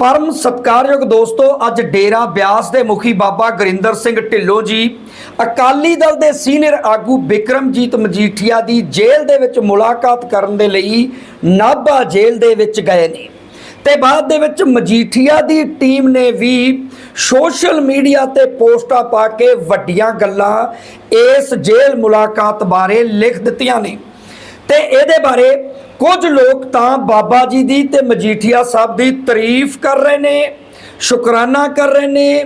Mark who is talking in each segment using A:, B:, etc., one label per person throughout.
A: ਪਰਮ ਸਤਿਕਾਰਯੋਗ ਦੋਸਤੋ, ਅੱਜ ਡੇਰਾ ਬਿਆਸ ਦੇ ਮੁਖੀ ਬਾਬਾ ਗੁਰਿੰਦਰ ਸਿੰਘ ਢਿੱਲੋਂ ਜੀ, ਅਕਾਲੀ ਦਲ ਦੇ ਸੀਨੀਅਰ ਆਗੂ ਬਿਕਰਮਜੀਤ ਮਜੀਠੀਆ ਦੀ ਜੇਲ੍ਹ ਦੇ ਵਿੱਚ ਮੁਲਾਕਾਤ ਕਰਨ ਦੇ ਲਈ ਨਾਭਾ ਜੇਲ੍ਹ ਦੇ ਵਿੱਚ ਗਏ ਨੇ। ਤੇ ਬਾਅਦ ਦੇ ਵਿੱਚ ਮਜੀਠੀਆ ਦੀ ਟੀਮ ਨੇ ਵੀ ਸੋਸ਼ਲ ਮੀਡੀਆ ਤੇ ਪੋਸਟਾਂ ਪਾ ਕੇ ਵੱਡੀਆਂ ਗੱਲਾਂ ਇਸ ਜੇਲ੍ਹ ਮੁਲਾਕਾਤ ਬਾਰੇ ਲਿਖ ਦਿੱਤੀਆਂ ਨੇ। ਤੇ ਇਹਦੇ ਬਾਰੇ ਕੁਝ ਲੋਕ ਤਾਂ ਬਾਬਾ ਜੀ ਦੀ ਤੇ ਮਜੀਠੀਆ ਸਾਹਿਬ ਦੀ ਤਾਰੀਫ ਕਰ ਰਹੇ ਨੇ, ਸ਼ੁਕਰਾਨਾ ਕਰ ਰਹੇ ਨੇ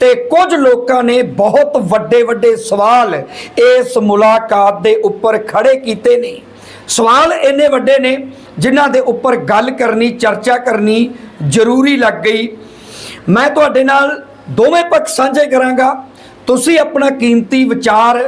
A: ਤੇ ਕੁਝ ਲੋਕਾਂ ਨੇ ਬਹੁਤ ਵੱਡੇ ਵੱਡੇ ਸਵਾਲ ਇਸ ਮੁਲਾਕਾਤ ਦੇ ਉੱਪਰ ਖੜੇ ਕੀਤੇ ਨੇ। ਸਵਾਲ ਇੰਨੇ ਵੱਡੇ ਨੇ ਜਿਨ੍ਹਾਂ ਦੇ ਉੱਪਰ ਗੱਲ ਕਰਨੀ, ਚਰਚਾ ਕਰਨੀ ਜ਼ਰੂਰੀ ਲੱਗ ਗਈ। ਮੈਂ ਤੁਹਾਡੇ ਨਾਲ ਦੋਵੇਂ ਪੱਖ ਸਾਂਝੇ ਕਰਾਂਗਾ। ਤੁਸੀਂ ਆਪਣਾ ਕੀਮਤੀ ਵਿਚਾਰ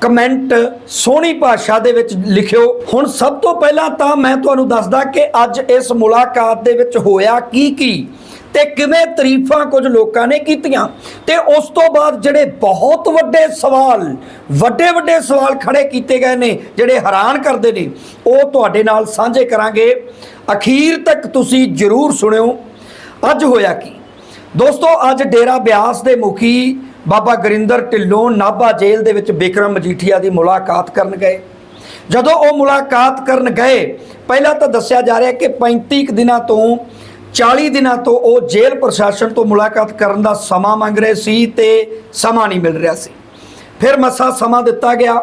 A: ਕਮੈਂਟ ਸੋਹਣੀ ਭਾਸ਼ਾ ਦੇ ਵਿੱਚ ਲਿਖਿਓ। ਹੁਣ ਸਭ ਤੋਂ ਪਹਿਲਾਂ ਤਾਂ ਮੈਂ ਤੁਹਾਨੂੰ ਦੱਸਦਾ ਕਿ ਅੱਜ ਇਸ ਮੁਲਾਕਾਤ ਦੇ ਵਿੱਚ ਹੋਇਆ ਕੀ ਕੀ ਤੇ ਕਿਵੇਂ ਤਾਰੀਫਾਂ ਕੁਝ ਲੋਕਾਂ ਨੇ ਕੀਤੀਆਂ ਤੇ ਉਸ ਤੋਂ ਬਾਅਦ ਜਿਹੜੇ ਬਹੁਤ ਵੱਡੇ ਸਵਾਲ, ਵੱਡੇ ਵੱਡੇ ਸਵਾਲ ਖੜੇ ਕੀਤੇ ਗਏ ਨੇ, ਜਿਹੜੇ ਹੈਰਾਨ ਕਰਦੇ ਨੇ, ਉਹ ਤੁਹਾਡੇ ਨਾਲ ਸਾਂਝੇ ਕਰਾਂਗੇ। ਅਖੀਰ ਤੱਕ ਤੁਸੀਂ ਜਰੂਰ ਸੁਣਿਓ। ਅੱਜ ਹੋਇਆ ਕੀ? ਦੋਸਤੋ, ਅੱਜ ਡੇਰਾ ਬਿਆਸ ਦੇ ਮੁਖੀ ਬਾਬਾ ਗੁਰਿੰਦਰ ਢਿੱਲੋਂ ਨਾਭਾ ਜੇਲ੍ਹ ਦੇ ਵਿੱਚ ਬਿਕਰਮ ਮਜੀਠੀਆ ਦੀ ਮੁਲਾਕਾਤ ਕਰਨ ਗਏ। ਜਦੋਂ ਉਹ ਮੁਲਾਕਾਤ ਕਰਨ ਗਏ, ਪਹਿਲਾਂ ਤਾਂ ਦੱਸਿਆ ਜਾ ਰਿਹਾ ਕਿ 35 ਕੁ ਦਿਨਾਂ ਤੋਂ 40 ਦਿਨਾਂ ਤੋਂ ਉਹ ਜੇਲ੍ਹ ਪ੍ਰਸ਼ਾਸਨ ਤੋਂ ਮੁਲਾਕਾਤ ਕਰਨ ਦਾ ਸਮਾਂ ਮੰਗ ਰਹੇ ਸੀ ਤੇ ਸਮਾਂ ਨਹੀਂ ਮਿਲ ਰਿਹਾ ਸੀ। ਫਿਰ ਮਸਾ ਸਮਾਂ ਦਿੱਤਾ ਗਿਆ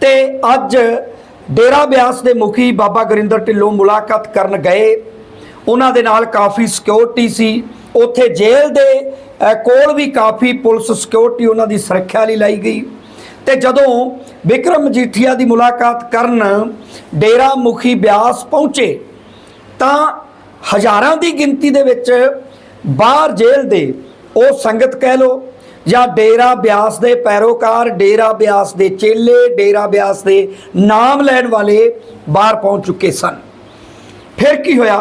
A: ਤੇ ਅੱਜ ਡੇਰਾ ਬਿਆਸ ਦੇ ਮੁਖੀ ਬਾਬਾ ਗੁਰਿੰਦਰ ਢਿੱਲੋਂ ਮੁਲਾਕਾਤ ਕਰਨ ਗਏ। ਉਹਨਾਂ ਦੇ ਨਾਲ ਕਾਫੀ ਸਿਕਿਉਰਿਟੀ ਸੀ। ਉੱਥੇ ਜੇਲ੍ਹ ਦੇ ਕੋਲ ਵੀ ਕਾਫੀ ਪੁਲਿਸ ਸਿਕਿਉਰਿਟੀ ਉਹਨਾਂ ਦੀ ਸੁਰੱਖਿਆ ਲਈ ਲਾਈ ਗਈ। ਤੇ ਜਦੋਂ ਵਿਕਰਮ ਮਜੀਠੀਆ ਦੀ ਮੁਲਾਕਾਤ ਕਰਨ ਡੇਰਾ ਮੁਖੀ ਬਿਆਸ ਪਹੁੰਚੇ, ਤਾਂ ਹਜ਼ਾਰਾਂ ਦੀ ਗਿਣਤੀ ਦੇ ਵਿੱਚ ਬਾਹਰ ਜੇਲ੍ਹ ਦੇ ਉਹ ਸੰਗਤ ਕਹਿ ਲੋ ਜਾਂ ਡੇਰਾ ਬਿਆਸ ਦੇ ਪੈਰੋਕਾਰ, ਡੇਰਾ ਬਿਆਸ ਦੇ ਚੇਲੇ, ਡੇਰਾ ਬਿਆਸ ਦੇ ਨਾਮ ਲੈਣ ਵਾਲੇ ਬਾਹਰ ਪਹੁੰਚ ਚੁੱਕੇ ਸਨ। ਫਿਰ ਕੀ ਹੋਇਆ?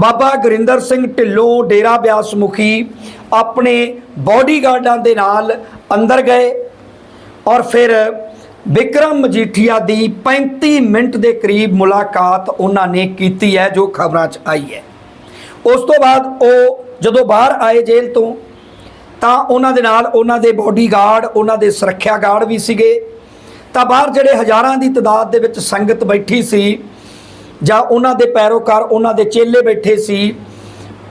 A: ਬਾਬਾ ਗੁਰਿੰਦਰ ਸਿੰਘ ਢਿੱਲੋਂ ਡੇਰਾ ਬਿਆਸ ਮੁਖੀ ਆਪਣੇ ਬਾਡੀਗਾਰਡਾਂ ਦੇ ਨਾਲ ਅੰਦਰ ਗਏ ਔਰ ਫਿਰ ਵਿਕਰਮ ਮਜੀਠੀਆ ਦੀ 35 ਮਿੰਟ ਦੇ ਕਰੀਬ ਮੁਲਾਕਾਤ ਉਹਨਾਂ ਨੇ ਕੀਤੀ ਹੈ, ਜੋ ਖਬਰਾਂ 'ਚ ਆਈ ਹੈ। ਉਸ ਤੋਂ ਬਾਅਦ ਉਹ ਜਦੋਂ ਬਾਹਰ ਆਏ ਜੇਲ੍ਹ ਤੋਂ, ਤਾਂ ਉਹਨਾਂ ਦੇ ਨਾਲ ਉਹਨਾਂ ਦੇ ਬਾਡੀਗਾਰਡ ਉਹਨਾਂ ਦੇ ਸੁਰੱਖਿਆ ਗਾਰਡ ਵੀ ਸੀਗੇ। ਤਾਂ ਬਾਹਰ ਜਿਹੜੇ ਹਜ਼ਾਰਾਂ ਦੀ ਤਾਦਾਦ ਦੇ ਵਿੱਚ ਸੰਗਤ ਬੈਠੀ ਸੀ ਜਾਂ ਉਹਨਾਂ ਦੇ ਪੈਰੋਕਾਰ ਉਹਨਾਂ ਦੇ ਚੇਲੇ ਬੈਠੇ ਸੀ,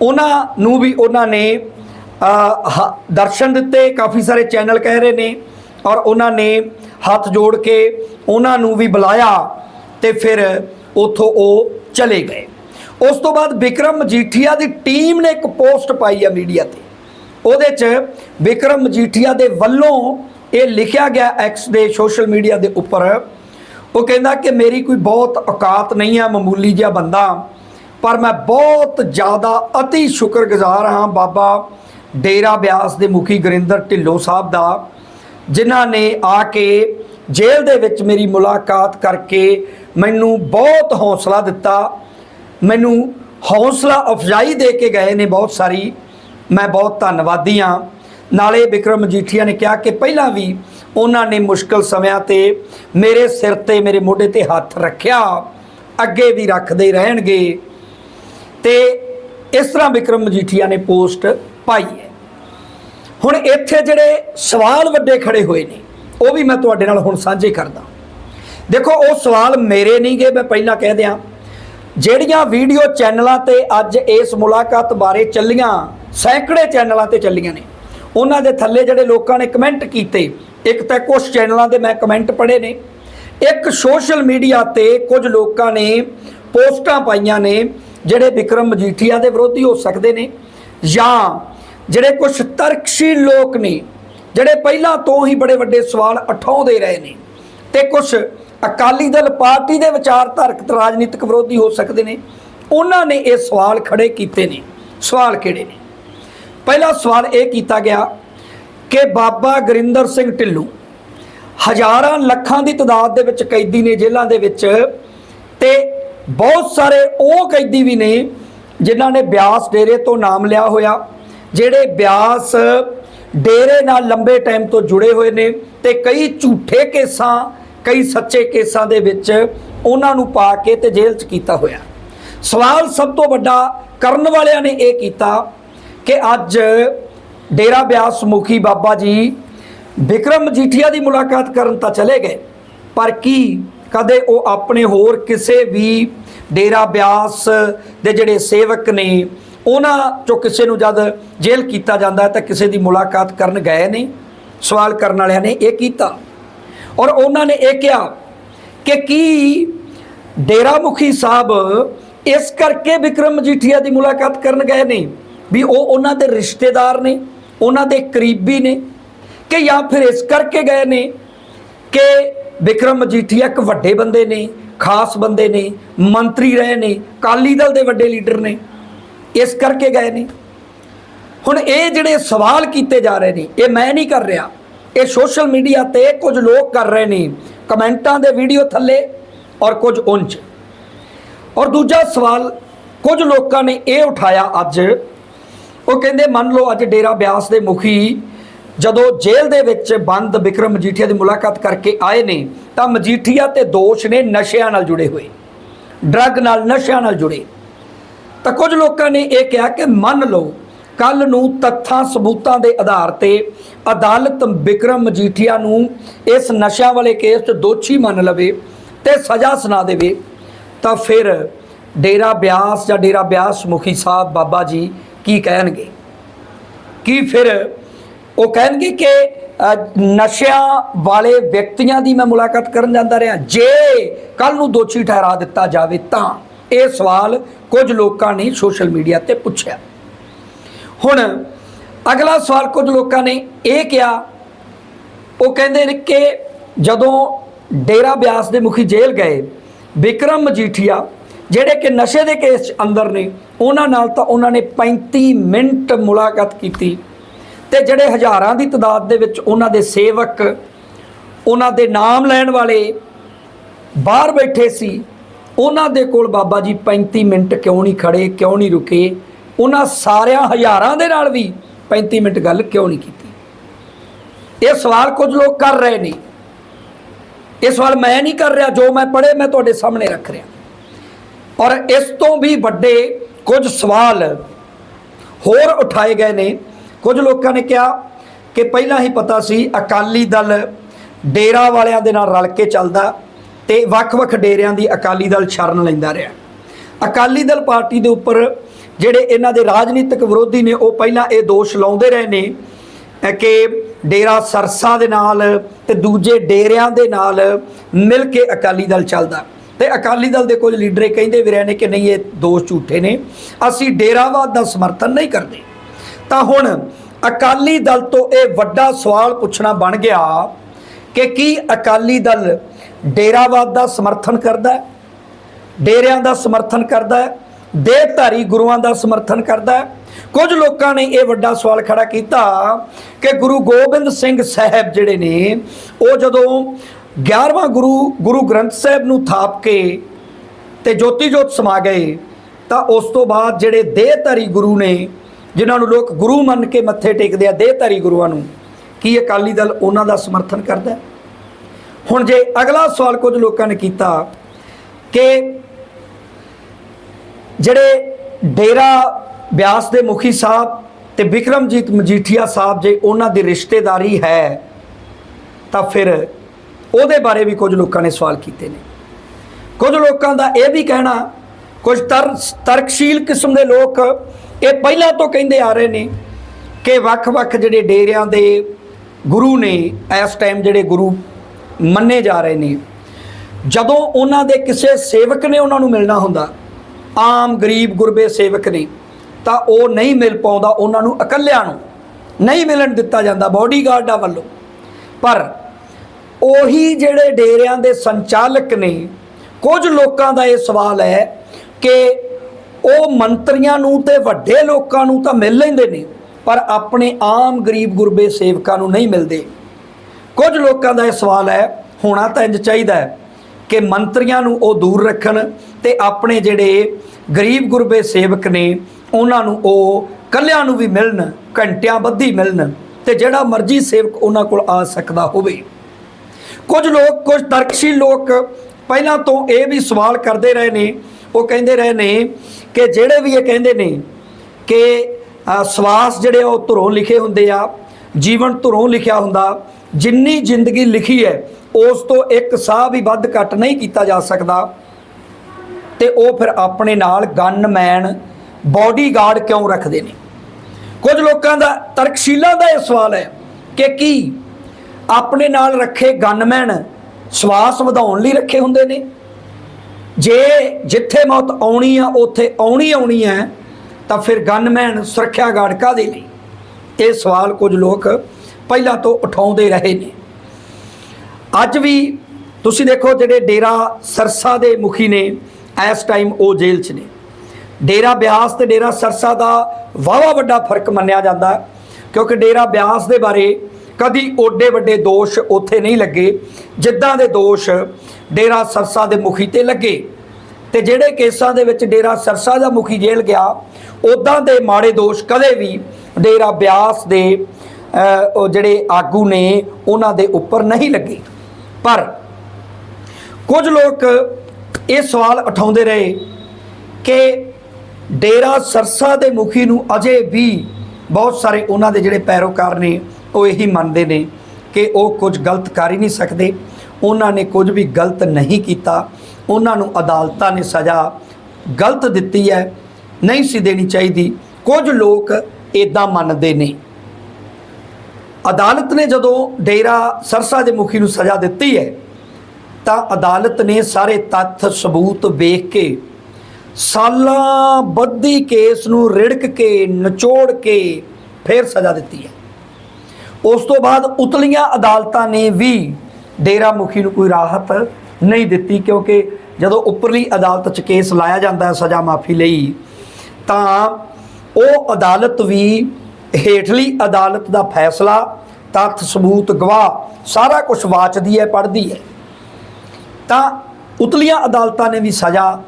A: ਉਹਨਾਂ ਨੂੰ ਵੀ ਉਹਨਾਂ ਨੇ ਹ- ਦਰਸ਼ਨ ਦਿੱਤੇ, ਕਾਫੀ ਸਾਰੇ ਚੈਨਲ ਕਹਿ ਰਹੇ ਨੇ, ਔਰ ਉਹਨਾਂ ਨੇ ਹੱਥ ਜੋੜ ਕੇ ਉਹਨਾਂ ਨੂੰ ਵੀ ਬੁਲਾਇਆ ਤੇ ਫਿਰ ਉਥੋਂ ਉਹ ਚਲੇ ਗਏ। ਉਸ ਤੋਂ ਬਾਅਦ ਵਿਕਰਮ ਮਜੀਠੀਆ ਦੀ ਟੀਮ ਨੇ ਇੱਕ ਪੋਸਟ ਪਾਈ ਆ ਮੀਡੀਆ ਤੇ। ਉਹਦੇ 'ਚ ਵਿਕਰਮ ਮਜੀਠੀਆ ਦੇ ਵੱਲੋਂ ਇਹ ਲਿਖਿਆ ਗਿਆ ਐਕਸ ਦੇ ਸੋਸ਼ਲ ਮੀਡੀਆ ਦੇ ਉੱਪਰ ਉਹ ਕਹਿੰਦਾ ਕਿ ਮੇਰੀ ਕੋਈ ਬਹੁਤ ਔਕਾਤ ਨਹੀਂ ਆ, ਮਾਮੂਲੀ ਜਿਹਾ ਬੰਦਾ। ਪਰ ਮੈਂ ਬਹੁਤ ਜ਼ਿਆਦਾ ਅਤੀ ਸ਼ੁਕਰਗੁਜ਼ਾਰ ਹਾਂ ਬਾਬਾ ਡੇਰਾ ਬਿਆਸ ਦੇ ਮੁਖੀ ਗੁਰਿੰਦਰ ਢਿੱਲੋਂ ਸਾਹਿਬ ਦਾ, ਜਿਨ੍ਹਾਂ ਨੇ ਆ ਕੇ ਜੇਲ੍ਹ ਦੇ ਵਿੱਚ ਮੇਰੀ ਮੁਲਾਕਾਤ ਕਰਕੇ ਮੈਨੂੰ ਬਹੁਤ ਹੌਸਲਾ ਦਿੱਤਾ। ਮੈਨੂੰ ਹੌਸਲਾ ਅਫਜ਼ਾਈ ਦੇ ਕੇ ਗਏ ਨੇ ਬਹੁਤ ਸਾਰੀ। ਮੈਂ ਬਹੁਤ ਧੰਨਵਾਦੀ ਹਾਂ। ਨਾਲੇ ਵਿਕਰਮ ਮਜੀਠੀਆ ਨੇ ਕਿਹਾ ਕਿ ਪਹਿਲਾਂ ਵੀ ਉਹਨਾਂ ਨੇ ਮੁਸ਼ਕਲ ਸਮਿਆਂ ਤੇ ਮੇਰੇ ਸਿਰ ਤੇ, ਮੇਰੇ ਮੋਢੇ ਤੇ ਹੱਥ ਰੱਖਿਆ। ਅੱਗੇ ਵੀ ਰੱਖਦੇ ਰਹਿਣਗੇ। ਤੇ ਇਸ ਤਰ੍ਹਾਂ ਵਿਕਰਮ ਮਜੀਠੀਆ ਨੇ ਪੋਸਟ ਪਾਈ ਹੈ। ਹੁਣ ਇੱਥੇ ਜਿਹੜੇ ਸਵਾਲ ਵੱਡੇ ਖੜੇ ਹੋਏ ਨੇ, ਉਹ ਵੀ ਮੈਂ ਤੁਹਾਡੇ ਨਾਲ ਹੁਣ ਸਾਂਝੇ ਕਰਦਾ। ਦੇਖੋ, ਉਹ ਸਵਾਲ ਮੇਰੇ ਨਹੀਂ ਗਏ ਮੈਂ ਪਹਿਲਾਂ ਕਹਿ ਦਿਆਂ। ਜਿਹੜੀਆਂ ਵੀਡੀਓ ਚੈਨਲਾਂ ਤੇ ਅੱਜ ਇਸ ਮੁਲਾਕਾਤ ਬਾਰੇ ਚੱਲੀਆਂ, ਸੈਂਕੜੇ ਚੈਨਲਾਂ ਤੇ ਚੱਲੀਆਂ ਨੇ। ਉਹਨਾਂ ਦੇ ਥੱਲੇ ਜਿਹੜੇ ਲੋਕਾਂ ਨੇ ਕਮੈਂਟ ਕੀਤੇ, ਇੱਕ ਤਾਂ ਕੁਝ ਚੈਨਲਾਂ ਦੇ ਮੈਂ ਕਮੈਂਟ ਪੜ੍ਹੇ ਨੇ, ਇੱਕ ਸੋਸ਼ਲ ਮੀਡੀਆ ਤੇ ਕੁਝ ਲੋਕਾਂ ਨੇ ਪੋਸਟਾਂ ਪਾਈਆਂ ਨੇ, ਜਿਹੜੇ ਵਿਕਰਮ ਮਜੀਠੀਆ ਦੇ ਵਿਰੋਧੀ ਹੋ ਸਕਦੇ ਨੇ, ਜਾਂ ਜਿਹੜੇ ਕੁਝ ਤਰਕਸ਼ੀਲ ਲੋਕ ਨੇ, ਜਿਹੜੇ ਪਹਿਲਾਂ ਤੋਂ ਹੀ ਬੜੇ ਵੱਡੇ ਸਵਾਲ ਉਠਾਉਂਦੇ ਰਹੇ ਨੇ, ਤੇ ਕੁਝ ਅਕਾਲੀ ਦਲ ਪਾਰਟੀ ਦੇ ਵਿਚਾਰਧਾਰਕ ਰਾਜਨੀਤਿਕ ਵਿਰੋਧੀ ਹੋ ਸਕਦੇ ਨੇ, ਉਹਨਾਂ ਨੇ ਇਹ ਸਵਾਲ ਖੜੇ ਕੀਤੇ ਨੇ। ਸਵਾਲ ਕਿਹੜੇ ਨੇ? ਪਹਿਲਾ ਸਵਾਲ ਇਹ ਕੀਤਾ ਗਿਆ ਕਿ ਬਾਬਾ ਗੁਰਿੰਦਰ ਸਿੰਘ ਢਿੱਲੋਂ ਹਜ਼ਾਰਾਂ ਲੱਖਾਂ ਦੀ ਤਾਦਾਦ ਦੇ ਵਿੱਚ ਕੈਦੀ ਨੇ ਜੇਲ੍ਹਾਂ ਦੇ ਵਿੱਚ ਤੇ ਬਹੁਤ ਸਾਰੇ ਉਹ ਕੈਦੀ ਵੀ ਨੇ ਜਿਨ੍ਹਾਂ ਨੇ ਬਿਆਸ ਡੇਰੇ ਤੋਂ ਨਾਮ ਲਿਆ ਹੋਇਆ, ਜਿਹੜੇ ਬਿਆਸ ਡੇਰੇ ਨਾਲ ਲੰਬੇ ਟਾਈਮ ਤੋਂ ਜੁੜੇ ਹੋਏ ਨੇ ਤੇ ਕਈ ਝੂਠੇ ਕੇਸਾਂ, ਕਈ ਸੱਚੇ ਕੇਸਾਂ ਦੇ ਵਿੱਚ ਉਹਨਾਂ ਨੂੰ ਪਾ ਕੇ ਤੇ ਜੇਲ੍ਹ 'ਚ ਕੀਤਾ ਹੋਇਆ। ਸਵਾਲ ਸਭ ਤੋਂ ਵੱਡਾ ਕਰਨ ਵਾਲਿਆਂ ਨੇ ਇਹ ਕੀਤਾ ਕਿ ਅੱਜ ਡੇਰਾ ਬਿਆਸ ਮੁਖੀ ਬਾਬਾ ਜੀ ਵਿਕਰਮ ਮਜੀਠੀਆ ਦੀ ਮੁਲਾਕਾਤ ਕਰਨ ਤਾਂ ਚਲੇ ਗਏ, ਪਰ ਕੀ ਕਦੇ ਉਹ ਆਪਣੇ ਹੋਰ ਕਿਸੇ ਵੀ ਡੇਰਾ ਬਿਆਸ ਦੇ ਜਿਹੜੇ ਸੇਵਕ ਨੇ, ਉਹਨਾਂ ਚੋਂ ਕਿਸੇ ਨੂੰ ਜਦ ਜੇਲ੍ਹ ਕੀਤਾ ਜਾਂਦਾ ਹੈ ਤਾਂ ਕਿਸੇ ਦੀ ਮੁਲਾਕਾਤ ਕਰਨ ਗਏ ਨੇ? ਸਵਾਲ ਕਰਨ ਵਾਲਿਆਂ ਨੇ ਇਹ ਕੀਤਾ। ਔਰ ਉਹਨਾਂ ਨੇ ਇਹ ਕਿਹਾ ਕਿ ਕੀ ਡੇਰਾ ਮੁਖੀ ਸਾਹਿਬ ਇਸ ਕਰਕੇ ਵਿਕਰਮ ਮਜੀਠੀਆ ਦੀ ਮੁਲਾਕਾਤ ਕਰਨ ਗਏ ਨੇ? ਵੀ ਉਹ ਉਹਨਾਂ ਦੇ ਰਿਸ਼ਤੇਦਾਰ ਨੇ, ਉਹਨਾਂ ਦੇ ਕਰੀਬੀ ਨੇ ਕਿ ਜਾਂ ਫਿਰ ਇਸ ਕਰਕੇ ਗਏ ਨੇ ਕਿ ਵਿਕਰਮ ਮਜੀਠੀਆ ਇੱਕ ਵੱਡੇ ਬੰਦੇ ਨੇ, ਖਾਸ ਬੰਦੇ ਨੇ, ਮੰਤਰੀ ਰਹੇ ਨੇ ਕਾਲੀ ਦਲ ਦੇ ਵੱਡੇ ਲੀਡਰ ਨੇ, ਇਸ ਕਰਕੇ ਗਏ ਨੇ। ਹੁਣ ਇਹ ਜਿਹੜੇ ਸਵਾਲ ਕੀਤੇ ਜਾ ਰਹੇ ਨੇ, ਇਹ ਮੈਂ ਨਹੀਂ ਕਰ ਰਿਹਾ। ਇਹ ਸੋਸ਼ਲ ਮੀਡੀਆ ਤੇ ਕੁਝ ਲੋਕ ਕਰ ਰਹੇ ਨੇ, ਕਮੈਂਟਾਂ ਦੇ ਵੀਡੀਓ ਥੱਲੇ ਔਰ ਕੁਝ ਉੰਚ ਔਰ ਦੂਜਾ ਸਵਾਲ ਕੁਝ ਲੋਕਾਂ ਨੇ ਇਹ ਉਠਾਇਆ ਅੱਜ ਉਹ ਕਹਿੰਦੇ, ਮੰਨ ਲਓ ਅੱਜ ਡੇਰਾ ਬਿਆਸ ਦੇ ਮੁਖੀ ਜਦੋਂ ਜੇਲ੍ਹ ਦੇ ਵਿੱਚ ਬੰਦ ਵਿਕਰਮ ਮਜੀਠੀਆ ਦੀ ਮੁਲਾਕਾਤ ਕਰਕੇ ਆਏ ਨੇ, ਤਾਂ ਮਜੀਠੀਆ ਤੇ ਦੋਸ਼ ਨੇ ਨਸ਼ਿਆਂ ਨਾਲ ਜੁੜੇ ਹੋਏ। ਡਰੱਗ ਨਾਲ, ਨਸ਼ਿਆਂ ਨਾਲ ਜੁੜੇ। ਤਾਂ ਕੁਝ ਲੋਕਾਂ ਨੇ ਇਹ ਕਿਹਾ ਕਿ ਮੰਨ ਲਓ ਕੱਲ ਨੂੰ ਤੱਥਾਂ ਸਬੂਤਾਂ ਦੇ ਆਧਾਰ ਤੇ ਅਦਾਲਤ ਵਿਕਰਮ ਮਜੀਠੀਆ ਨੂੰ ਇਸ ਨਸ਼ਿਆਂ ਵਾਲੇ ਕੇਸ 'ਚ ਦੋਸ਼ੀ ਮੰਨ ਲਵੇ ਤੇ ਸਜ਼ਾ ਸੁਣਾ ਦੇਵੇ, ਤਾਂ ਫਿਰ ਡੇਰਾ ਬਿਆਸ ਜਾਂ ਡੇਰਾ ਬਿਆਸ ਮੁਖੀ ਸਾਹਿਬ ਬਾਬਾ ਜੀ ਕੀ ਕਹਿਣਗੇ? ਕੀ ਫਿਰ ਉਹ ਕਹਿਣਗੇ ਕਿ ਨਸ਼ਿਆਂ ਵਾਲੇ ਵਿਅਕਤੀਆਂ ਦੀ ਮੈਂ ਮੁਲਾਕਾਤ ਕਰਨ ਜਾਂਦਾ ਰਿਹਾ। ਜੇ ਕੱਲ ਨੂੰ ਦੋਸ਼ੀ ਠਹਿਰਾ ਦਿੱਤਾ ਜਾਵੇ ਤਾਂ ਇਹ ਸਵਾਲ ਕੁਝ ਲੋਕਾਂ ਨੇ ਸੋਸ਼ਲ ਮੀਡੀਆ ਤੇ ਪੁੱਛਿਆ। ਹੁਣ ਅਗਲਾ ਸਵਾਲ ਕੁਝ ਲੋਕਾਂ ਨੇ ਇਹ ਕਿਹਾ। ਉਹ ਕਹਿੰਦੇ ਨੇ ਕਿ ਜਦੋਂ ਡੇਰਾ ਬਿਆਸ ਦੇ ਮੁਖੀ ਜੇਲ੍ਹ ਗਏ ਵਿਕਰਮ ਮਜੀਠੀਆ ਜਿਹੜੇ ਕਿ ਨਸ਼ੇ ਦੇ ਕੇਸ 'ਚ ਅੰਦਰ ਨੇ, ਉਹਨਾਂ ਨਾਲ ਤਾਂ ਉਹਨਾਂ ਨੇ 35 ਮਿੰਟ ਮੁਲਾਕਾਤ ਕੀਤੀ। ਤੇ ਜਿਹੜੇ ਹਜ਼ਾਰਾਂ ਦੀ ਤਦਾਦ ਦੇ ਵਿੱਚ ਉਹਨਾਂ ਦੇ ਸੇਵਕ, ਉਹਨਾਂ ਦੇ ਨਾਮ ਲੈਣ ਵਾਲੇ ਬਾਹਰ ਬੈਠੇ ਸੀ, ਉਹਨਾਂ ਦੇ ਕੋਲ ਬਾਬਾ ਜੀ 35 ਮਿੰਟ ਕਿਉਂ ਨਹੀਂ ਖੜੇ, ਕਿਉਂ ਨਹੀਂ ਰੁਕੇ? ਉਹਨਾਂ ਸਾਰਿਆਂ ਹਜ਼ਾਰਾਂ ਦੇ ਨਾਲ ਵੀ 35 ਮਿੰਟ ਗੱਲ ਕਿਉਂ ਨਹੀਂ ਕੀਤੀ? ਇਹ ਸਵਾਲ ਕੁਝ ਲੋਕ ਕਰ ਰਹੇ ਨੇ। ਇਹ ਸਵਾਲ ਮੈਂ ਨਹੀਂ ਕਰ ਰਿਹਾ, ਜੋ ਮੈਂ ਪੜ੍ਹੇ ਮੈਂ ਤੁਹਾਡੇ ਸਾਹਮਣੇ ਰੱਖ ਰਿਹਾ। ਔਰ ਇਸ ਤੋਂ ਵੀ ਵੱਡੇ ਕੁਝ ਸਵਾਲ ਹੋਰ ਉਠਾਏ ਗਏ ਨੇ। ਕੁਝ ਲੋਕਾਂ ਨੇ ਕਿਹਾ ਕਿ ਪਹਿਲਾਂ ਹੀ ਪਤਾ ਸੀ, ਅਕਾਲੀ ਦਲ ਡੇਰਾ ਵਾਲਿਆਂ ਦੇ ਨਾਲ ਰਲ ਕੇ ਚੱਲਦਾ ਤੇ ਵੱਖ-ਵੱਖ ਡੇਰਿਆਂ ਦੀ ਅਕਾਲੀ ਦਲ ਸ਼ਰਨ ਲੈਂਦਾ ਰਿਹਾ। ਅਕਾਲੀ ਦਲ ਪਾਰਟੀ ਦੇ ਉੱਪਰ ਜਿਹੜੇ ਇਹਨਾਂ ਦੇ ਰਾਜਨੀਤਿਕ ਵਿਰੋਧੀ ਨੇ, ਉਹ ਪਹਿਲਾਂ ਇਹ ਦੋਸ਼ ਲਾਉਂਦੇ ਰਹੇ ਨੇ ਕਿ ਡੇਰਾ ਸਰਸਾ ਦੇ ਨਾਲ ਤੇ ਦੂਜੇ ਡੇਰਿਆਂ ਦੇ ਨਾਲ ਮਿਲ ਕੇ ਅਕਾਲੀ ਦਲ ਚੱਲਦਾ। ਤੇ ਅਕਾਲੀ ਦਲ ਦੇ ਕੁਝ ਲੀਡਰ ਇਹ ਕਹਿੰਦੇ ਵੀ ਰਹੇ ਨੇ ਕਿ ਨਹੀਂ, ਇਹ ਦੋਸ਼ ਝੂਠੇ ਨੇ। ਅਸੀਂ ਡੇਰਾਵਾਦ ਦਾ ਸਮਰਥਨ ਨਹੀਂ ਕਰਦੇ। ਤਾਂ ਹੁਣ ਅਕਾਲੀ ਦਲ ਤੋਂ ਇਹ ਵੱਡਾ ਸਵਾਲ ਪੁੱਛਣਾ ਬਣ ਗਿਆ ਕਿ ਕੀ ਅਕਾਲੀ ਦਲ ਡੇਰਾਵਾਦ ਦਾ ਸਮਰਥਨ ਕਰਦਾ ਹੈ? ਡੇਰਿਆਂ ਦਾ ਸਮਰਥਨ ਕਰਦਾ ਹੈ? ਦੇਹਧਾਰੀ ਗੁਰੂਆਂ ਦਾ ਸਮਰਥਨ ਕਰਦਾ ਹੈ? ਕੁਝ ਲੋਕਾਂ ਨੇ ਇਹ ਵੱਡਾ ਸਵਾਲ ਖੜਾ ਕੀਤਾ ਕਿ ਗੁਰੂ ਗੋਬਿੰਦ ਸਿੰਘ ਸਾਹਿਬ ਜਿਹੜੇ ਨੇ, ਉਹ ਜਦੋਂ 11ਵਾਂ ਗੁਰੂ ਗੁਰੂ ਗ੍ਰੰਥ ਸਾਹਿਬ ਨੂੰ ਥਾਪ ਕੇ ਤੇ ਜੋਤੀ ਜੋਤ ਸਮਾ ਗਏ, ਤਾਂ ਉਸ ਤੋਂ ਬਾਅਦ ਜਿਹੜੇ ਦੇਹਧਾਰੀ ਗੁਰੂ ਨੇ, ਜਿਨ੍ਹਾਂ ਨੂੰ ਲੋਕ ਗੁਰੂ ਮੰਨ ਕੇ ਮੱਥੇ ਟੇਕਦੇ ਆ, ਦੇਹਧਾਰੀ ਗੁਰੂਆਂ ਨੂੰ, ਕੀ ਅਕਾਲੀ ਦਲ ਉਹਨਾਂ ਦਾ ਸਮਰਥਨ ਕਰਦਾ? ਹੁਣ ਜੇ ਅਗਲਾ ਸਵਾਲ ਕੁਝ ਲੋਕਾਂ ਨੇ ਕੀਤਾ, ਕਿ ਜਿਹੜੇ ਡੇਰਾ ਬਿਆਸ ਦੇ ਮੁਖੀ ਸਾਹਿਬ ਤੇ ਵਿਕਰਮਜੀਤ ਮਜੀਠੀਆ ਸਾਹਿਬ ਜੇ ਉਹਨਾਂ ਦੀ ਰਿਸ਼ਤੇਦਾਰੀ ਹੈ, ਤਾਂ ਫਿਰ ਉਹਦੇ ਬਾਰੇ ਵੀ ਕੁਝ ਲੋਕਾਂ ਨੇ ਸਵਾਲ ਕੀਤੇ ਨੇ। ਕੁਝ ਲੋਕਾਂ ਦਾ ਇਹ ਵੀ ਕਹਿਣਾ, ਕੁਝ ਤਰ, ਤਰਕਸ਼ੀਲ ਕਿਸਮ ਦੇ ਲੋਕ ਇਹ ਪਹਿਲਾਂ ਤੋਂ ਕਹਿੰਦੇ ਆ ਰਹੇ ਨੇ ਕਿ ਵੱਖ-ਵੱਖ ਜਿਹੜੇ ਡੇਰਿਆਂ ਦੇ ਗੁਰੂ ਨੇ ਇਸ ਟਾਈਮ ਜਿਹੜੇ ਗੁਰੂ ਮੰਨੇ ਜਾ ਰਹੇ ਨੇ, ਜਦੋਂ ਉਹਨਾਂ ਦੇ ਕਿਸੇ ਸੇਵਕ ਨੇ ਉਹਨਾਂ ਨੂੰ ਮਿਲਣਾ ਹੁੰਦਾ, ਆਮ ਗਰੀਬ ਗੁਰਬੇ ਸੇਵਕ ਨੇ, ਤਾਂ ਉਹ ਨਹੀਂ ਮਿਲ ਪਾਉਂਦਾ ਉਹਨਾਂ ਨੂੰ ਇਕੱਲਿਆਂ ਨੂੰ। ਨਹੀਂ ਮਿਲਣ ਦਿੱਤਾ ਜਾਂਦਾ ਬਾਡੀਗਾਰਡਾਂ ਵੱਲੋਂ। ਪਰ ਉਹੀ ਜਿਹੜੇ ਡੇਰਿਆਂ ਦੇ ਸੰਚਾਲਕ ਨੇ, ਕੁਝ ਲੋਕਾਂ ਦਾ ਇਹ ਸਵਾਲ ਹੈ ਕਿ ਉਹ ਮੰਤਰੀਆਂ ਨੂੰ ਤੇ ਵੱਡੇ ਲੋਕਾਂ ਨੂੰ ਤਾਂ ਮਿਲ ਲੈਂਦੇ ਨੇ, ਪਰ ਆਪਣੇ ਆਮ ਗਰੀਬ ਗੁਰਬੇ ਸੇਵਕਾਂ ਨੂੰ ਨਹੀਂ ਮਿਲਦੇ। ਕੁਝ ਲੋਕਾਂ ਦਾ ਇਹ ਸਵਾਲ ਹੈ, ਹੋਣਾ ਤਾਂ ਇੰਜ ਚਾਹੀਦਾ ਹੈ ਕਿ ਮੰਤਰੀਆਂ ਨੂੰ ਉਹ ਦੂਰ ਰੱਖਣ ਤੇ ਆਪਣੇ ਜਿਹੜੇ ਗਰੀਬ ਗੁਰਬੇ ਸੇਵਕ ਨੇ, ਉਹਨਾਂ ਨੂੰ ਉਹ ਕੱਲਿਆਂ ਨੂੰ ਵੀ ਮਿਲਣ, ਘੰਟਿਆਂ ਬੱਧੀ ਮਿਲਣ ਤੇ ਜਿਹੜਾ ਮਰਜ਼ੀ ਸੇਵਕ ਉਹਨਾਂ ਕੋਲ ਆ ਸਕਦਾ ਹੋਵੇ। ਕੁਝ ਲੋਕ, ਕੁਝ ਤਰਕਸ਼ੀਲ ਲੋਕ ਪਹਿਲਾਂ ਤੋਂ ਇਹ ਵੀ ਸਵਾਲ ਕਰਦੇ ਰਹੇ ਨੇ, ਉਹ ਕਹਿੰਦੇ ਰਹੇ ਨੇ ਕਿ ਜਿਹੜੇ ਵੀ ਇਹ ਕਹਿੰਦੇ ਨੇ ਕਿ ਸਵਾਸ ਜਿਹੜੇ ਆ ਉਹ ਧੁਰੋਂ ਲਿਖੇ ਹੁੰਦੇ ਆ, ਜੀਵਨ ਧੁਰੋਂ ਲਿਖਿਆ ਹੁੰਦਾ, ਜਿੰਨੀ ਜ਼ਿੰਦਗੀ ਲਿਖੀ ਹੈ, ਉਸ ਤੋਂ ਇੱਕ ਸਾਹ ਵੀ ਵੱਧ ਘੱਟ ਨਹੀਂ ਕੀਤਾ ਜਾ ਸਕਦਾ। ਤੇ ਉਹ ਫਿਰ ਆਪਣੇ ਨਾਲ ਗਨਮੈਨ ਬਾਡੀਗਾਰਡ ਕਿਉਂ ਰੱਖਦੇ ਨੇ? ਕੁਝ ਲੋਕਾਂ ਦਾ, ਤਰਕਸ਼ੀਲਾਂ ਦਾ ਇਹ ਸਵਾਲ ਹੈ ਕਿ ਕੀ ਆਪਣੇ ਨਾਲ ਰੱਖੇ ਗਨਮੈਨ ਸਵਾਸ ਵਧਾਉਣ ਲਈ ਰੱਖੇ ਹੁੰਦੇ ਨੇ। ਜੇ ਜਿੱਥੇ ਮੌਤ ਆਉਣੀ ਆ, ਉੱਥੇ ਆਉਣੀ ਆਉਣੀ ਹੈ, ਤਾਂ ਫਿਰ ਗਨਮੈਨ ਸੁਰੱਖਿਆ ਗਾਰਡ ਕਾਹਦੇ ਲਈ? ਇਹ ਸਵਾਲ ਕੁਝ ਲੋਕ ਪਹਿਲਾਂ ਤੋਂ ਉਠਾਉਂਦੇ ਰਹੇ ਨੇ। ਅੱਜ ਵੀ ਤੁਸੀਂ ਦੇਖੋ ਜਿਹੜੇ ਡੇਰਾ ਸਰਸਾ ਦੇ ਮੁਖੀ ਨੇ, ਇਸ ਟਾਈਮ ਉਹ ਜੇਲ੍ਹ 'ਚ ਨੇ। ਡੇਰਾ ਬਿਆਸ ਤੇ ਡੇਰਾ ਸਰਸਾ ਦਾ ਵਾਵਾ ਵੱਡਾ ਫ਼ਰਕ ਮੰਨਿਆ ਜਾਂਦਾ, ਕਿਉਂਕਿ ਡੇਰਾ ਬਿਆਸ ਦੇ ਬਾਰੇ ਕਦੀ ਓਡੇ ਵੱਡੇ ਦੋਸ਼ ਉੱਥੇ ਨਹੀਂ ਲੱਗੇ, ਜਿੱਦਾਂ ਦੇ ਦੋਸ਼ ਡੇਰਾ ਸਰਸਾ ਦੇ ਮੁਖੀ ਤੇ ਲੱਗੇ। ਤੇ ਜਿਹੜੇ ਕੇਸਾਂ ਦੇ ਵਿੱਚ ਡੇਰਾ ਸਰਸਾ ਦਾ ਮੁਖੀ ਜੇਲ੍ਹ ਗਿਆ ਉਦਾਂ ਦੇ ਮਾੜੇ ਦੋਸ਼ ਕਦੇ ਵੀ ਡੇਰਾ ਬਿਆਸ ਦੇ ਉਹ ਜਿਹੜੇ ਆਗੂ ਨੇ, ਉਹਨਾਂ ਦੇ ਉੱਪਰ ਨਹੀਂ ਲੱਗੇ। ਪਰ ਕੁਝ ਲੋਕ ਇਹ ਸਵਾਲ ਉਠਾਉਂਦੇ ਰਹੇ ਕਿ ਡੇਰਾ ਸਰਸਾ ਦੇ ਮੁਖੀ ਨੂੰ ਅਜੇ ਵੀ ਬਹੁਤ ਸਾਰੇ ਉਹਨਾਂ ਦੇ ਜਿਹੜੇ ਪੈਰੋਕਾਰ ਨੇ ਉਹ ਇਹੀ ਮੰਨਦੇ ਨੇ ਕਿ ਉਹ ਕੁਝ ਗਲਤ ਕਰ ਹੀ ਨਹੀਂ ਸਕਦੇ। ਉਹਨਾਂ ਨੇ ਕੁਝ ਵੀ ਗਲਤ ਨਹੀਂ ਕੀਤਾ। ਉਹਨਾਂ ਨੂੰ ਅਦਾਲਤਾਂ ਨੇ ਸਜ਼ਾ ਗਲਤ ਦਿੱਤੀ ਹੈ, ਨਹੀਂ ਸੀ ਦੇਣੀ ਚਾਹੀਦੀ। ਕੁਝ ਲੋਕ ਇਦਾਂ ਮੰਨਦੇ ਨੇ। ਅਦਾਲਤ ਨੇ ਜਦੋਂ ਡੇਰਾ ਸਰਸਾ ਦੇ ਮੁਖੀ ਨੂੰ ਸਜ਼ਾ ਦਿੱਤੀ ਹੈ, ਤਾਂ ਅਦਾਲਤ ਨੇ ਸਾਰੇ ਤੱਥ ਸਬੂਤ ਵੇਖ ਕੇ ਸਾਲਾਂ ਬੱਧੀ ਕੇਸ ਨੂੰ ਰਿੜਕ ਕੇ, ਨਿਚੋੜ ਕੇ ਫਿਰ ਸਜ਼ਾ ਦਿੱਤੀ ਹੈ। ਉਸ ਤੋਂ ਬਾਅਦ ਉਤਲੀਆਂ ਅਦਾਲਤਾਂ ਨੇ ਵੀ ਡੇਰਾ ਮੁਖੀ ਨੂੰ ਕੋਈ ਰਾਹਤ ਨਹੀਂ ਦਿੱਤੀ, ਕਿਉਂਕਿ ਜਦੋਂ ਉੱਪਰਲੀ ਅਦਾਲਤ 'ਚ ਕੇਸ ਲਾਇਆ ਜਾਂਦਾ ਹੈ ਸਜ਼ਾ ਮਾਫੀ ਲਈ, ਤਾਂ ਉਹ ਅਦਾਲਤ ਵੀ ਹੇਠਲੀ ਅਦਾਲਤ ਦਾ ਫੈਸਲਾ, ਤੱਥ, ਸਬੂਤ, ਗਵਾਹ, ਸਾਰਾ ਕੁਝ ਵਾਚਦੀ ਹੈ, ਪੜ੍ਹਦੀ ਹੈ। ਤਾਂ ਉਤਲੀਆਂ ਅਦਾਲਤਾਂ ਨੇ ਵੀ ਸਜ਼ਾ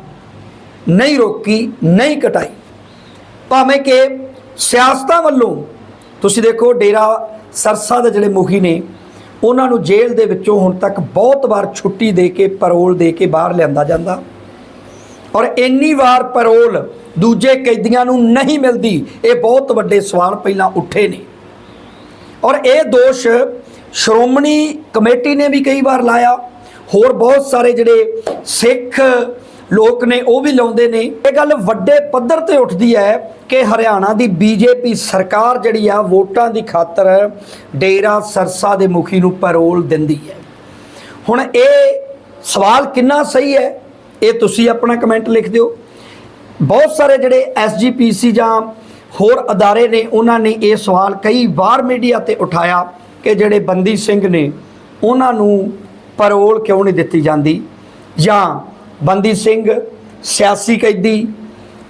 A: ਨਹੀਂ ਰੋਕੀ, ਨਹੀਂ ਕਟਾਈ। ਭਾਵੇਂ ਕਿ ਸਿਆਸਤਾਂ ਵੱਲੋਂ ਤੁਸੀਂ ਦੇਖੋ ਡੇਰਾ ਸਰਸਾ ਦੇ ਜਿਹੜੇ ਮੁਖੀ ਨੇ, ਉਹਨਾਂ ਨੂੰ ਜੇਲ੍ਹ ਦੇ ਵਿੱਚੋਂ ਹੁਣ ਤੱਕ ਬਹੁਤ ਵਾਰ ਛੁੱਟੀ ਦੇ ਕੇ, ਪੈਰੋਲ ਦੇ ਕੇ ਬਾਹਰ ਲਿਆਂਦਾ ਜਾਂਦਾ। ਔਰ ਇੰਨੀ ਵਾਰ ਪੈਰੋਲ ਦੂਜੇ ਕੈਦੀਆਂ ਨੂੰ ਨਹੀਂ ਮਿਲਦੀ, ਇਹ ਬਹੁਤ ਵੱਡੇ ਸਵਾਲ ਪਹਿਲਾਂ ਉੱਠੇ ਨੇ। ਔਰ ਇਹ ਦੋਸ਼ ਸ਼੍ਰੋਮਣੀ ਕਮੇਟੀ ਨੇ ਵੀ ਕਈ ਵਾਰ ਲਾਇਆ। ਹੋਰ ਬਹੁਤ ਸਾਰੇ ਜਿਹੜੇ ਸਿੱਖ ਲੋਕ ਨੇ, ਉਹ ਵੀ ਲਾਉਂਦੇ ਨੇ। ਇਹ ਗੱਲ ਵੱਡੇ ਪੱਧਰ ਤੇ ਉੱਠਦੀ ਹੈ ਕਿ ਹਰਿਆਣਾ ਦੀ ਬੀਜੇਪੀ ਸਰਕਾਰ ਜਿਹੜੀ ਆ, ਵੋਟਾਂ ਦੀ ਖਾਤਰ ਡੇਰਾ ਸਰਸਾ ਦੇ ਮੁਖੀ ਨੂੰ ਪੈਰੋਲ ਦਿੰਦੀ ਹੈ। ਹੁਣ ਇਹ ਸਵਾਲ ਕਿੰਨਾ ਸਹੀ ਹੈ, ਇਹ ਤੁਸੀਂ ਆਪਣਾ ਕਮੈਂਟ ਲਿਖ ਦਿਓ। ਬਹੁਤ ਸਾਰੇ ਜਿਹੜੇ ਐਸਜੀਪੀਸੀ ਜਾਂ ਹੋਰ ਅਦਾਰੇ ਨੇ, ਉਹਨਾਂ ਨੇ ਇਹ ਸਵਾਲ ਕਈ ਵਾਰ ਮੀਡੀਆ ਤੇ ਉਠਾਇਆ ਕਿ ਜਿਹੜੇ ਬੰਦੀ ਸਿੰਘ ਨੇ, ਉਹਨਾਂ ਨੂੰ ਪਰੋਲ ਕਿਉਂ ਨਹੀਂ ਦਿੱਤੀ ਜਾਂਦੀ? ਜਾਂ ਬੰਦੀ ਸਿੰਘ, ਸਿਆਸੀ ਕੈਦੀ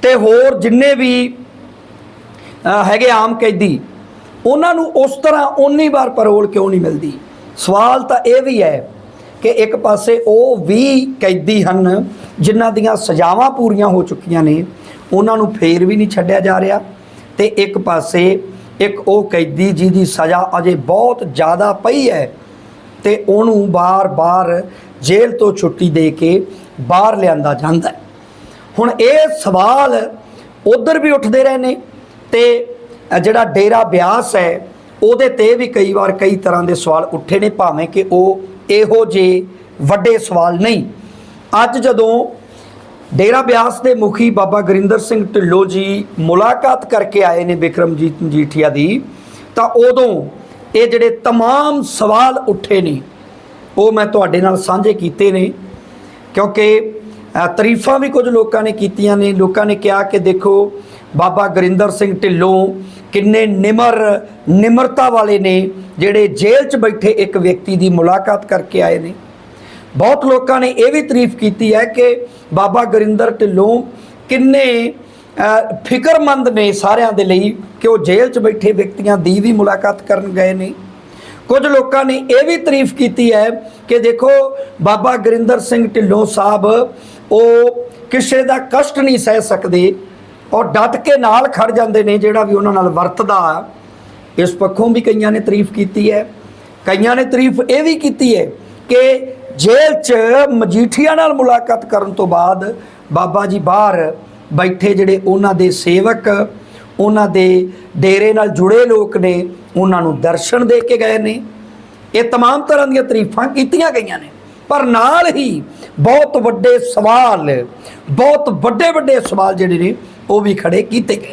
A: ਤੇ ਹੋਰ ਜਿੰਨੇ ਵੀ ਹੈਗੇ ਆਮ ਕੈਦੀ, ਉਹਨਾਂ ਨੂੰ ਉਸ ਤਰ੍ਹਾਂ ਉਨੀ ਵਾਰ ਪਰੋਲ ਕਿਉਂ ਨਹੀਂ ਮਿਲਦੀ? ਸਵਾਲ ਤਾਂ ਇਹ ਵੀ ਹੈ ਕਿ ਇੱਕ ਪਾਸੇ ਉਹ ਵੀ ਕੈਦੀ ਹਨ ਜਿਨ੍ਹਾਂ ਦੀਆਂ ਸਜ਼ਾਵਾਂ ਪੂਰੀਆਂ ਹੋ ਚੁੱਕੀਆਂ ਨੇ, ਉਹਨਾਂ ਨੂੰ ਫੇਰ ਵੀ ਨਹੀਂ ਛੱਡਿਆ ਜਾ ਰਿਹਾ ਤੇ ਇੱਕ ਪਾਸੇ ਇੱਕ ਉਹ ਕੈਦੀ ਜਿਹਦੀ ਸਜ਼ਾ ਅਜੇ ਬਹੁਤ ਜ਼ਿਆਦਾ ਪਈ ਹੈ ਤੇ ਉਹਨੂੰ ਬਾਰ-ਬਾਰ ਜੇਲ੍ਹ ਤੋਂ ਛੁੱਟੀ ਦੇ ਕੇ ਬਾਹਰ ਲਿਆਂਦਾ ਜਾਂਦਾ ਹੈ ਹੁਣ ਇਹ ਸਵਾਲ ਉਧਰ ਵੀ ਉੱਠਦੇ ਰਹੇ ਨੇ ਤੇ ਅ ਜਿਹੜਾ ਡੇਰਾ ਬਿਆਸ ਹੈ ਉਹਦੇ ਤੇ ਵੀ ਕਈ ਵਾਰ ਕਈ ਤਰ੍ਹਾਂ ਦੇ ਸਵਾਲ ਉੱਠੇ ਨੇ ਭਾਵੇਂ ਕਿ ਉਹ ਇਹੋ ਜਿਹੇ ਵੱਡੇ ਸਵਾਲ ਨਹੀਂ ਅੱਜ ਜਦੋਂ ਡੇਰਾ ਬਿਆਸ ਦੇ ਮੁਖੀ ਬਾਬਾ ਗੁਰਿੰਦਰ ਸਿੰਘ ਢਿੱਲੋਂ ਜੀ ਮੁਲਾਕਾਤ ਕਰਕੇ ਆਏ ਨੇ ਵਿਕਰਮਜੀਤ ਮਜੀਠੀਆ ਦੀ ਤਾਂ ਉਦੋਂ ਇਹ ਜਿਹੜੇ तमाम ਸਵਾਲ ਉੱਠੇ ਨੇ ਉਹ ਮੈਂ ਤੁਹਾਡੇ ਨਾਲ ਸਾਂਝੇ ਕੀਤੇ ਨੇ ਕਿਉਂਕਿ ਤਾਰੀਫਾਂ ਵੀ ਕੁਝ ਲੋਕਾਂ ਨੇ ਕੀਤੀਆਂ ਨੇ। ਲੋਕਾਂ ਨੇ ਕਿਹਾ ਕਿ ਦੇਖੋ, ਬਾਬਾ ਗੁਰਿੰਦਰ ਸਿੰਘ ਢਿੱਲੋਂ ਕਿੰਨੇ ਨਿਮਰ, ਨਿਮਰਤਾ ਵਾਲੇ ਨੇ, ਜਿਹੜੇ ਜੇਲ੍ਹ 'ਚ ਬੈਠੇ ਇੱਕ ਵਿਅਕਤੀ ਦੀ ਮੁਲਾਕਾਤ ਕਰਕੇ ਆਏ ਨੇ। ਬਹੁਤ ਲੋਕਾਂ ਨੇ ਇਹ ਵੀ ਤਾਰੀਫ ਕੀਤੀ ਹੈ ਕਿ ਬਾਬਾ ਗੁਰਿੰਦਰ ਢਿੱਲੋਂ ਕਿੰਨੇ ਫਿਕਰਮੰਦ ਨੇ ਸਾਰਿਆਂ ਦੇ ਲਈ ਕਿ ਉਹ ਜੇਲ੍ਹ 'ਚ ਬੈਠੇ ਵਿਅਕਤੀਆਂ ਦੀ ਵੀ ਮੁਲਾਕਾਤ ਕਰਨ ਗਏ ਨੇ। ਕੁਝ ਲੋਕਾਂ ਨੇ ਇਹ ਵੀ ਤਾਰੀਫ ਕੀਤੀ ਹੈ ਕਿ ਦੇਖੋ ਬਾਬਾ ਗੁਰਿੰਦਰ ਸਿੰਘ ਢਿੱਲੋਂ ਸਾਹਿਬ, ਉਹ ਕਿਸੇ ਦਾ ਕਸ਼ਟ ਨਹੀਂ ਸਹਿ ਸਕਦੇ ਔਰ ਡਟ ਕੇ ਨਾਲ ਖੜ ਜਾਂਦੇ ਨੇ ਜਿਹੜਾ ਵੀ ਉਹਨਾਂ ਨਾਲ ਵਰਤਦਾ। ਇਸ ਪੱਖੋਂ ਵੀ ਕਈਆਂ ਨੇ ਤਾਰੀਫ ਕੀਤੀ ਹੈ। ਕਈਆਂ ਨੇ ਤਾਰੀਫ ਇਹ ਵੀ ਕੀਤੀ ਹੈ ਕਿ ਜੇਲ੍ਹ 'ਚ ਮਜੀਠੀਆ ਨਾਲ ਮੁਲਾਕਾਤ ਕਰਨ ਤੋਂ ਬਾਅਦ ਬਾਬਾ ਜੀ ਬਾਹਰ ਬੈਠੇ ਜਿਹੜੇ ਉਹਨਾਂ ਦੇ ਸੇਵਕ ਉਹਨਾਂ ਦੇ ਡੇਰੇ ਨਾਲ ਜੁੜੇ ਲੋਕ ਨੇ ਉਹਨਾਂ ਨੂੰ ਦਰਸ਼ਨ ਦੇ ਕੇ ਗਏ ਨੇ ਇਹ तमाम ਤਰ੍ਹਾਂ ਦੀਆਂ ਤਾਰੀਫਾਂ ਕੀਤੀਆਂ ਗਈਆਂ ਨੇ ਪਰ ਨਾਲ ਹੀ ਬਹੁਤ ਵੱਡੇ ਸਵਾਲ ਬਹੁਤ ਵੱਡੇ ਵੱਡੇ ਸਵਾਲ ਜਿਹੜੇ ਨੇ ਉਹ ਵੀ ਖੜੇ ਕੀਤੇ ਗਏ